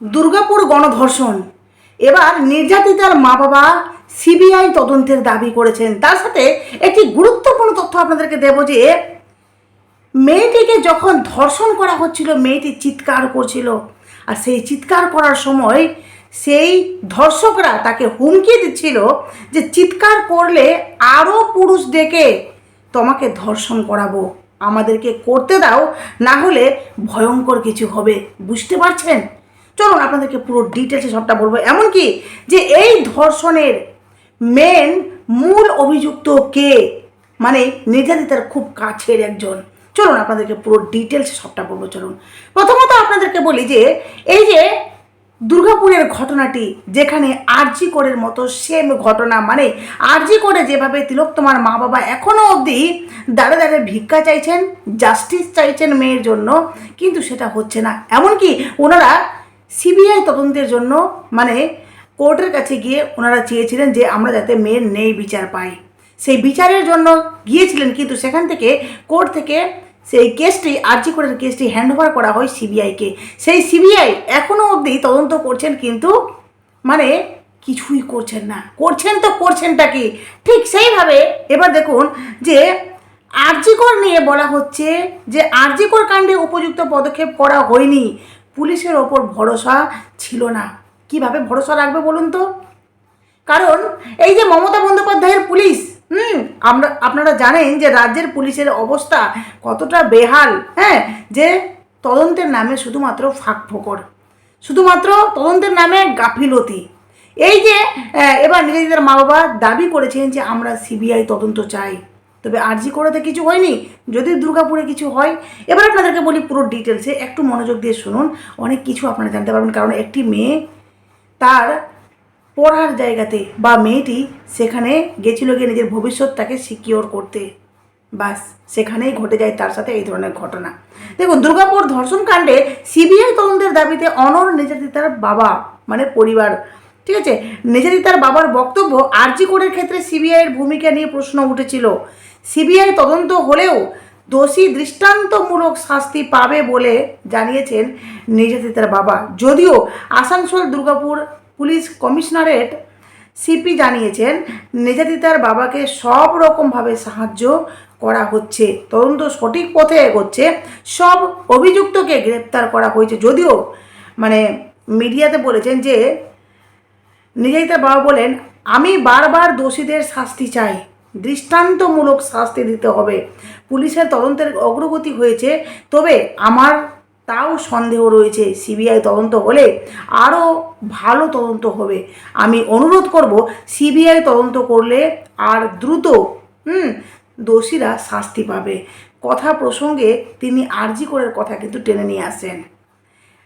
দুর্গাপুর গণধর্ষণ। এবার নির্যাতিতার মা বাবা সিবিআই তদন্তের দাবি করেছেন। তার সাথে একটি গুরুত্বপূর্ণ তথ্য আপনাদেরকে দেব যে, মেয়েটিকে যখন ধর্ষণ করা হচ্ছিল, মেয়েটি চিৎকার করছিল। আর সেই চিৎকার করার সময় সেই ধর্ষকরা তাকে হুমকি দিচ্ছিল যে, চিৎকার করলে আরও পুরুষ ডেকে তোমাকে ধর্ষণ করাবো। আমাদেরকে করতে দাও, না হলে ভয়ঙ্কর কিছু হবে। বুঝতে পারছেন? চলুন আপনাদেরকে পুরো ডিটেলসে সবটা বলব। এমনকি যে এই ধর্ষণের মেন মূল অভিযুক্ত কে? মানে নির্যাতিতার খুব কাছের একজন। চলুন আপনাদেরকে পুরো ডিটেলস সবটা বলব, চলুন। প্রথমত আপনাদেরকে বলি যে, এই যে দুর্গাপুরের ঘটনাটি, যেখানে আরজি কোরের মতো সেম ঘটনা মানে আরজি করে যেভাবে তিলোত্তমার মা বাবা এখনও অবধি দাঁড়ে দাঁড়ে ভিক্ষা চাইছেন জাস্টিস চাইছেন মেয়ের জন্য, কিন্তু সেটা হচ্ছে না। এমনকি ওনারা সিবিআই তদন্তের জন্য মানে কোর্টের কাছে গিয়ে ওনারা চেয়েছিলেন যে আমরা যাতে মেয়ের নেই বিচার পাই। সেই বিচারের জন্য গিয়েছিলেন, কিন্তু সেখান থেকে কোর্ট থেকে সেই কেসটি, আর্জি কোর্টের কেসটি হ্যান্ডওভার করা হয় সিবিআইকে। সেই সিবিআই এখনও অবধি তদন্ত করছেন, কিন্তু মানে কিছুই করছেন না। করছেন তো করছেনটা কি? ঠিক সেইভাবে এবার দেখুন যে আরজিকর নিয়ে বলা হচ্ছে যে আরজিকর কাণ্ডে উপযুক্ত পদক্ষেপ করা হয়নি। পুলিশের ওপর ভরসা ছিল না। কীভাবে ভরসা রাখবে বলুন তো? কারণ এই যে মমতা বন্দ্যোপাধ্যায়ের পুলিশ, হুম, আমরা, আপনারা জানেন যে রাজ্যের পুলিশের অবস্থা কতটা বেহাল হ্যাঁ যে তদন্তের নামে শুধুমাত্র ফাঁক ফোকর, শুধুমাত্র তদন্তের নামে গাফিলতি। এই যে এবার নিজেদের মা বাবা দাবি করেছেন যে আমরা সিবিআই তদন্ত চাই। তবে আরজি করাতে কিছু হয়নি, যদি দুর্গাপুরে কিছু হয়। এবার আপনাদেরকে বলি পুরো ডিটেলসে একটু মনোযোগ দিয়ে শুনুন, অনেক কিছু আপনারা জানতে পারবেন, কারণ একটি মেয়ে তার পড়ার জায়গাতে বা মেয়েটি সেখানে গেছিল গিয়ে নিজের ভবিষ্যৎটাকে সিকিওর করতে। বাস সেখানেই ঘটে যায় তার সাথে এই ধরনের ঘটনা। দেখুন, দুর্গাপুর ধর্ষণ কাণ্ডে সিবিআই তদন্তের দাবিতে অনর নির্যাতিতার বাবা মানে পরিবার, ঠিক আছে? নির্যাতিতার বাবার বক্তব্য আরজি কোডের ক্ষেত্রে সিবিআইয়ের ভূমিকা নিয়ে প্রশ্ন উঠেছিল। সিবিআই তদন্ত হলেও দোষী দৃষ্টান্তমূলক শাস্তি পাবে বলে জানিয়েছেন নির্যাতিতার বাবা। যদিও Asansol Durgapur police commissionerate CP জানিয়েছেন, নির্যাতিতার বাবাকে সব রকমভাবে সাহায্য করা হচ্ছে। তদন্ত সঠিক পথে এগোচ্ছে। সব অভিযুক্তকে গ্রেপ্তার করা হয়েছে। যদিও মানে মিডিয়াতে বলেছেন যে, নির্যাতিতার বাবা বলেন, আমি বারবার দোষীদের শাস্তি চাই। দৃষ্টান্তমূলক শাস্তি দিতে হবে। পুলিশের তদন্তের অগ্রগতি হয়েছে, তবে আমার তাও সন্দেহ রয়েছে। সিবিআই তদন্ত হলে আরও ভালো তদন্ত হবে। আমি অনুরোধ করব, সিবিআই তদন্ত করলে আর দ্রুত, হুম, দোষীরা শাস্তি পাবে। কথা প্রসঙ্গে তিনি আরজি করের কথা কিন্তু টেনে নিয়ে আসেন।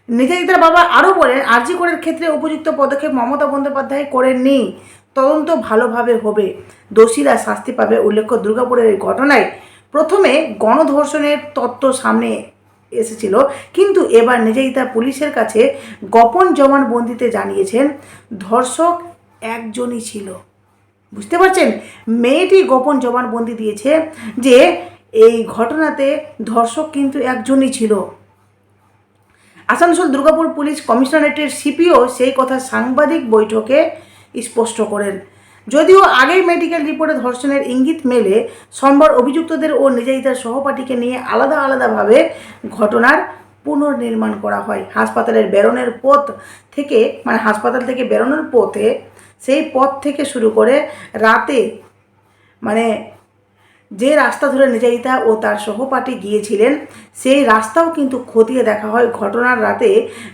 নির্যাতিতার বাবা আরও বলেন, আরজি করের ক্ষেত্রে উপযুক্ত পদক্ষেপ মমতা বন্দ্যোপাধ্যায় করেননি। তদন্ত ভালোভাবে হবে। দোষীরা শাস্তি পাবে উল্লেখ্য দুর্গাপুরের এই ঘটনায়। প্রথমে গণধর্ষণের তত্ত্ব সামনে এসেছিল, কিন্তু এবার নির্যাতিতা পুলিশের কাছে গোপন জবানবন্দিতে জানিয়েছেন, ধর্ষক একজনই ছিল। বুঝতে পারছেন? মেয়েটি গোপন জবানবন্দি দিয়েছে যে এই ঘটনাতে ধর্ষক কিন্তু একজনই ছিল। আসানসোল দুর্গাপুর পুলিশ কমিশনারেটের সিপিও সেই কথা সাংবাদিক বৈঠকে স্পষ্ট করেন। যদিও আগেই মেডিকেল রিপোর্টে ধর্ষণের ইঙ্গিত মেলে, সোমবার অভিযুক্তদের ও নির্যাতিতার সহপাঠীকে নিয়ে আলাদা আলাদাভাবে ঘটনার পুনর্নির্মাণ করা হয়। হাসপাতালের বেরোনের পথ থেকে মানে হাসপাতাল থেকে বেরোনোর পথে, সেই পথ থেকে শুরু করে রাতে মানে যে রাস্তা ধরে নির্যাতিতা ও তার সহপাঠী গিয়েছিলেন, সেই রাস্তাও কিন্তু খতিয়ে দেখা হয় ঘটনার রাতে।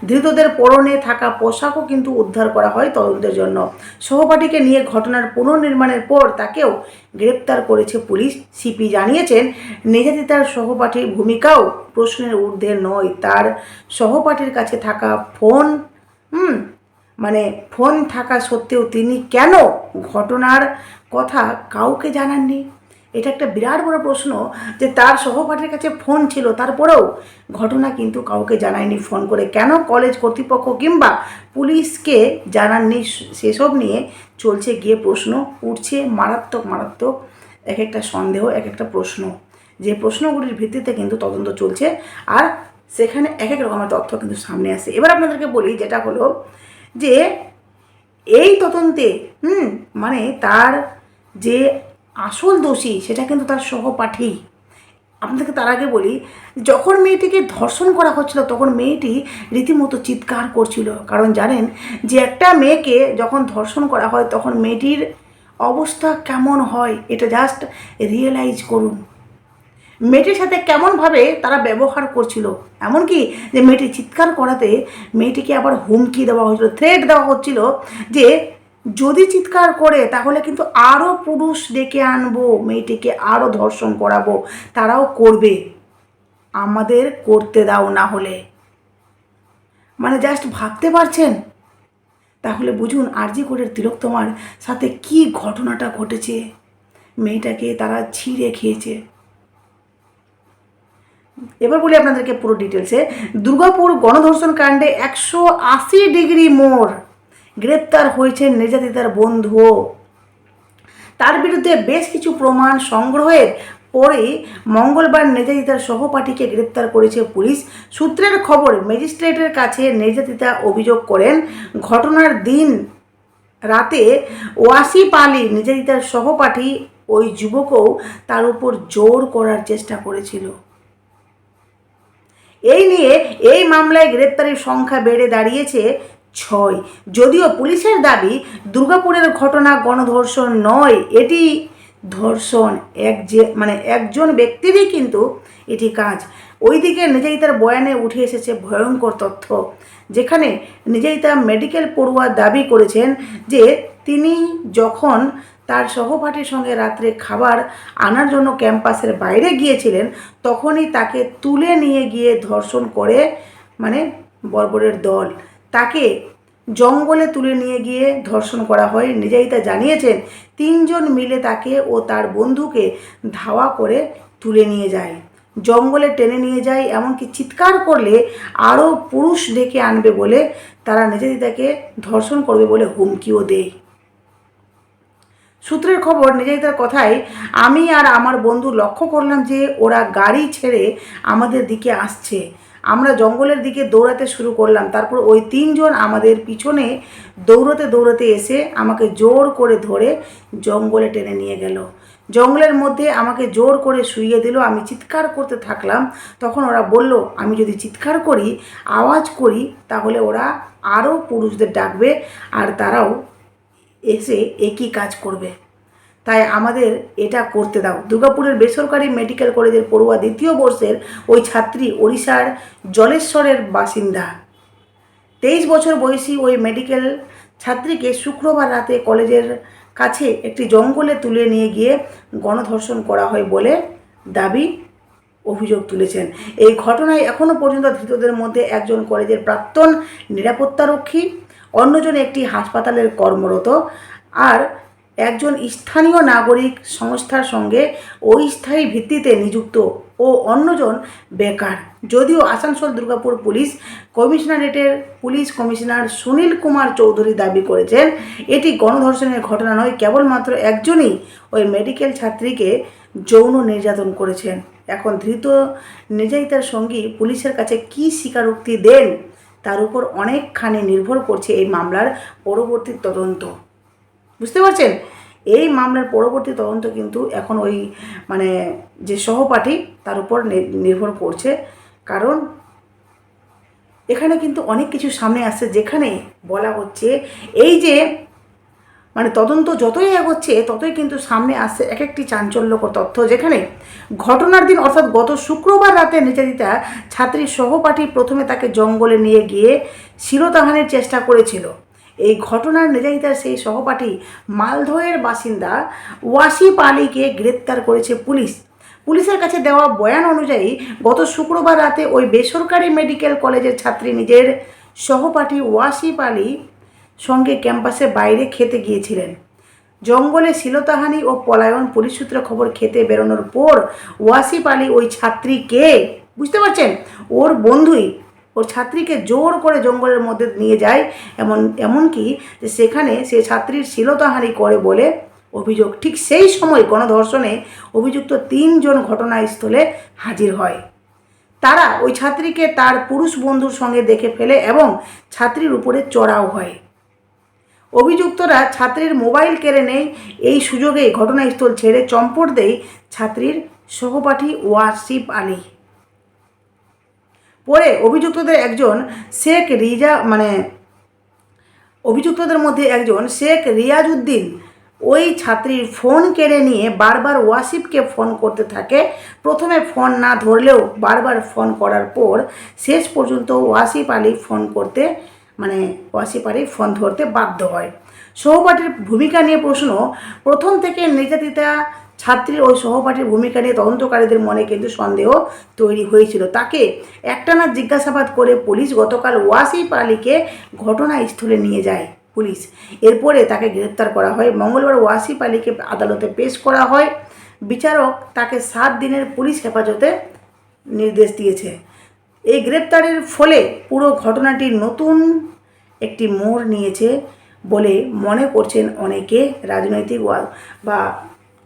ধৃতদের পরনে থাকা পোশাকও কিন্তু উদ্ধার করা হয় তদন্তের জন্য। সহপাঠীকে নিয়ে ঘটনার পুনর্নির্মাণের পর তাকেও গ্রেপ্তার করেছে পুলিশ। সিপি জানিয়েছেন নির্যাতিতার সহপাঠীর ভূমিকাও প্রশ্নের ঊর্ধ্বে নয়। তার সহপাঠীর কাছে থাকা ফোন, হুম মানে ফোন থাকা সত্ত্বেও তিনি কেন ঘটনার কথা কাউকে জানাননি? এটা একটা বিরাট বড় প্রশ্ন যে তার সহপাঠীর কাছে ফোন ছিল, তারপরেও ঘটনা কিন্তু কাউকে জানায়নি ফোন করে। কেন কলেজ কর্তৃপক্ষ কিংবা পুলিশকে জানাননি? সেসব নিয়ে চলছে গিয়ে প্রশ্ন, উঠছে মারাত্মক মারাত্মক এক একটা সন্দেহ, এক একটা প্রশ্ন। যে প্রশ্নগুলির ভিত্তিতে কিন্তু তদন্ত চলছে আর সেখানে এক এক রকমের তথ্য কিন্তু সামনে আসে। এবার আপনাদেরকে বলি যেটা হলো যে এই তদন্তে, হুম মানে তার যে আসল দোষী, সেটা কিন্তু তার সহপাঠী। আপনাদেরকে তার আগে বলি, যখন মেয়েটিকে ধর্ষণ করা হচ্ছিল, তখন মেয়েটি রীতিমতো চিৎকার করছিল। কারণ জানেন যে একটা মেয়েকে যখন ধর্ষণ করা হয়, তখন মেয়েটির অবস্থা কেমন হয়, এটা জাস্ট রিয়েলাইজ করুন। মেয়েটির সাথে কেমনভাবে তারা ব্যবহার করছিল, এমনকি যে মেয়েটি চিৎকার করাতে মেয়েটিকে আবার হুমকি দেওয়া হচ্ছিল থ্রেট দেওয়া হচ্ছিল যে যদি চিৎকার করে, তাহলে কিন্তু আরও পুরুষ ডেকে আনব, মেয়েটিকে আরও ধর্ষণ করাবো। তারাও করবে। আমাদের করতে দাও না হলে। মানে জাস্ট ভাবতে পারছেন? তাহলে বুঝুন আরজি কোটের তিলোত্তমার সাথে কি ঘটনাটা ঘটেছে? মেয়েটাকে তারা ছিঁড়ে খেয়েছে। এবার বলি আপনাদেরকে পুরো ডিটেলসে দুর্গাপুর গণধর্ষণ কাণ্ডে একশো আশি ডিগ্রি মোড়। গ্রেপ্তার হয়েছেন নির্যাতিতার বন্ধুও। তার বিরুদ্ধে বেশ কিছু প্রমাণ সংগ্রহের পরে মঙ্গলবার নির্যাতিতার সহপাঠীকে গ্রেপ্তার করেছে পুলিশ। সূত্রের খবর, ম্যাজিস্ট্রেটের কাছে নির্যাতিতা অভিযোগ করেন, ঘটনার দিন রাতে ওয়াসিফ আলী নির্যাতিতার সহপাঠী ওই যুবকও তার উপর জোর করার চেষ্টা করেছিল। এই নিয়ে এই মামলায় গ্রেপ্তারের সংখ্যা বেড়ে দাঁড়িয়েছে ছয়। যদিও পুলিশের দাবি, দুর্গাপুরের ঘটনা গণধর্ষণ নয়, এটি ধর্ষণ এক যে মানে একজন ব্যক্তিরই কিন্তু এটি কাজ। ওইদিকে নিজাইতার বয়ানে উঠে এসেছে ভয়ঙ্কর তথ্য, যেখানে নিজাইতা মেডিকেল পড়ুয়া দাবি করেছেন যে তিনি যখন তার সহপাঠীর সঙ্গে রাত্রে খাবার আনার জন্য ক্যাম্পাসের বাইরে গিয়েছিলেন, তখনই তাকে তুলে নিয়ে গিয়ে ধর্ষণ করে মানে বর্বরের দল। তাকে জঙ্গলে তুলে নিয়ে গিয়ে ধর্ষণ করা হয়। নিজাইতা জানিয়েছেন, তিনজন মিলে তাকে ও তার বন্ধুকে ধাওয়া করে তুলে নিয়ে যায়। জঙ্গলে টেনে নিয়ে যায়, এমনকি চিৎকার করলে আরও পুরুষ ডেকে আনবে বলে তারা নিজাইতাকে ধর্ষণ করবে বলে হুমকিও দেয়। সূত্রের খবর, নিজাইতার কথায়, আমি আর আমার বন্ধু লক্ষ্য করলাম যে ওরা গাড়ি ছেড়ে আমাদের দিকে আসছে। আমরা জঙ্গলের দিকে দৌড়াতে শুরু করলাম। তারপর ওই তিনজন আমাদের পিছনে দৌড়তে দৌড়তে এসে আমাকে জোর করে ধরে জঙ্গলে টেনে নিয়ে গেল। জঙ্গলের মধ্যে আমাকে জোর করে শুইয়ে দিল। আমি চিৎকার করতে থাকলাম। তখন ওরা বলল, আমি যদি চিৎকার করি, আওয়াজ করি, তাহলে ওরা আরও পুরুষদের ডাকবে আর তারাও এসে একই কাজ করবে। তাই আমাদের এটা করতে দাও। দুর্গাপুরের বেসরকারি মেডিকেল কলেজের পড়ুয়া দ্বিতীয় বর্ষের ওই ছাত্রী ওড়িশার জলেশ্বরের বাসিন্দা। তেইশ বছর বয়সী ওই মেডিকেল ছাত্রীকে শুক্রবার রাতে কলেজের কাছে একটি জঙ্গলে তুলে নিয়ে গিয়ে গণধর্ষণ করা হয় বলে দাবি, অভিযোগ তুলেছেন। এই ঘটনায় এখনও পর্যন্ত ধৃতদের মধ্যে একজন কলেজের প্রাক্তন নিরাপত্তারক্ষী, অন্যজন একটি হাসপাতালের কর্মরত, আর একজন স্থানীয় নাগরিক সংস্থার সঙ্গে অস্থায়ী ভিত্তিতে নিযুক্ত ও অন্যজন বেকার। যদিও আসানসোল দুর্গাপুর পুলিশ কমিশনারেটের পুলিশ কমিশনার সুনীল কুমার চৌধুরী দাবি করেছেন, এটি গণধর্ষণের ঘটনা নয়, কেবলমাত্র একজনই ওই মেডিকেল ছাত্রীকে যৌন নির্যাতন করেছেন। এখন ধৃত নির্যাতিতার সঙ্গী পুলিশের কাছে কী স্বীকারোক্তি দেন, তার উপর অনেকখানি নির্ভর করছে এই মামলার পরবর্তী তদন্ত। বুঝতে পারছেন? এই মামলার পরবর্তী তদন্ত কিন্তু এখন ওই মানে যে সহপাঠী তার উপর নির্ভর করছে। কারণ এখানে কিন্তু অনেক কিছু সামনে আসছে যেখানে বলা হচ্ছে এই যে মানে তদন্ত যতই এগোচ্ছে ততই কিন্তু সামনে আসছে এক একটি চাঞ্চল্যকর তথ্য যেখানে ঘটনার দিন অর্থাৎ গত শুক্রবার রাতে নির্যাতিতা ছাত্রীর সহপাঠী প্রথমে তাকে জঙ্গলে নিয়ে গিয়ে শিরতাহানের চেষ্টা করেছিল। এই ঘটনার নির্যাতিতার সেই সহপাঠী মালদহের বাসিন্দা ওয়াসিফ আলীকে গ্রেপ্তার করেছে পুলিশ। পুলিশের কাছে দেওয়া বয়ান অনুযায়ী গত শুক্রবার রাতে ওই বেসরকারি মেডিকেল কলেজের ছাত্রী নিজের সহপাঠী ওয়াসিফ আলী সঙ্গে ক্যাম্পাসে বাইরে খেতে গিয়েছিলেন। জঙ্গলে শিলতাহানি ও পলায়ন পুলিশ সূত্রে খবর খেতে বেরোনোর পর ওয়াসিফ আলী ওই ছাত্রীকে, বুঝতে পারছেন? ওর বন্ধুই ওর ছাত্রীকে জোর করে জঙ্গলের মধ্যে নিয়ে যায়। এমন, এমনকি যে সেখানে সে ছাত্রীর শিলতাহানি করে বলে অভিযোগ। ঠিক সেই সময় গণধর্ষণে অভিযুক্ত তিনজন ঘটনাস্থলে হাজির হয়। তারা ওই ছাত্রীকে তার পুরুষ বন্ধুর সঙ্গে দেখে ফেলে এবং ছাত্রীর উপরে চড়াও হয়। অভিযুক্তরা ছাত্রীর মোবাইল কেড়ে নেয়। এই সুযোগে ঘটনাস্থল ছেড়ে চম্পট দেয় ছাত্রীর সহপাঠী ওয়াসিফ আলী। পরে অভিযুক্তদের একজন শেখ রিজা মানে অভিযুক্তদের মধ্যে একজন শেখ রিয়াজউদ্দিন ওই ছাত্রীর ফোন কেড়ে নিয়ে বারবার ওয়াসিফকে ফোন করতে থাকে। প্রথমে ফোন না ধরলেও বারবার ফোন করার পর শেষ পর্যন্ত ওয়াসিফ আলী ফোন করতে মানে ওয়াসিফ আলী ফোন ধরতে বাধ্য হয়। সহপাঠীর ভূমিকা নিয়ে প্রশ্ন, প্রথম থেকে নির্যাতিতা ছাত্রীর ওই সহপাঠীর ভূমিকা নিয়ে তদন্তকারীদের মনে কিন্তু সন্দেহ তৈরি হয়েছিল। তাকে একটানা জিজ্ঞাসাবাদ করে পুলিশ গতকাল ওয়াসিফ আলীকে ঘটনাস্থলে নিয়ে যায়। পুলিশ এরপরে তাকে গ্রেপ্তার করা হয়। মঙ্গলবার ওয়াসিফ আলীকে আদালতে পেশ করা হয়। বিচারক তাকে সাত দিনের পুলিশ হেফাজতে নির্দেশ দিয়েছে। এই গ্রেপ্তারের ফলে পুরো ঘটনাটি নতুন একটি মোড় নিয়েছে বলে মনে করছেন অনেকে রাজনৈতিক বা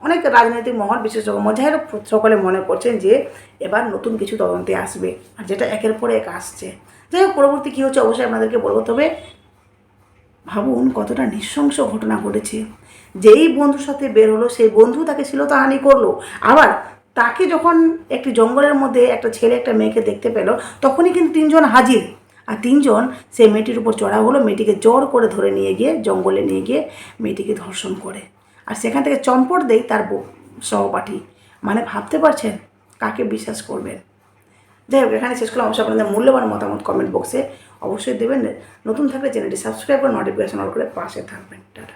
অনেক রাজনৈতিক মহল, বিশেষজ্ঞ মজাহের সকলে মনে করছেন যে এবার নতুন কিছু তদন্তে আসবে আর যেটা একের পর এক আসছে। যাই হোক, পরবর্তী কী হচ্ছে অবশ্যই আপনাদেরকে বলব, তবে ভাবুন কতটা নৃশংস ঘটনা ঘটেছে। যেই বন্ধুর সাথে বের হলো, সেই বন্ধু তাকে শ্লীলতাহানি করল। আবার তাকে যখন একটি জঙ্গলের মধ্যে একটা ছেলে, একটা মেয়েকে দেখতে পেল, তখনই কিন্তু তিনজন হাজির। আর তিনজন, সেই মেয়েটির উপর চড়া হলো, মেয়েটিকে জোর করে ধরে নিয়ে গিয়ে, জঙ্গলে নিয়ে গিয়ে মেয়েটিকে ধর্ষণ করে। আর সেখান থেকে চম্পট দেই তার সহপাঠী। মানে ভাবতে পারছেন কাকে বিশ্বাস করবেন? যাই হোক, এখানে শেষ করলাম। অবশ্যই আপনাদের মূল্যবান মতামত কমেন্ট বক্সে অবশ্যই দেবেন। নতুন থাকলে চ্যানেলটি সাবস্ক্রাইব করে নোটিফিকেশন অল করে পাশে থাকবেন। টাটা।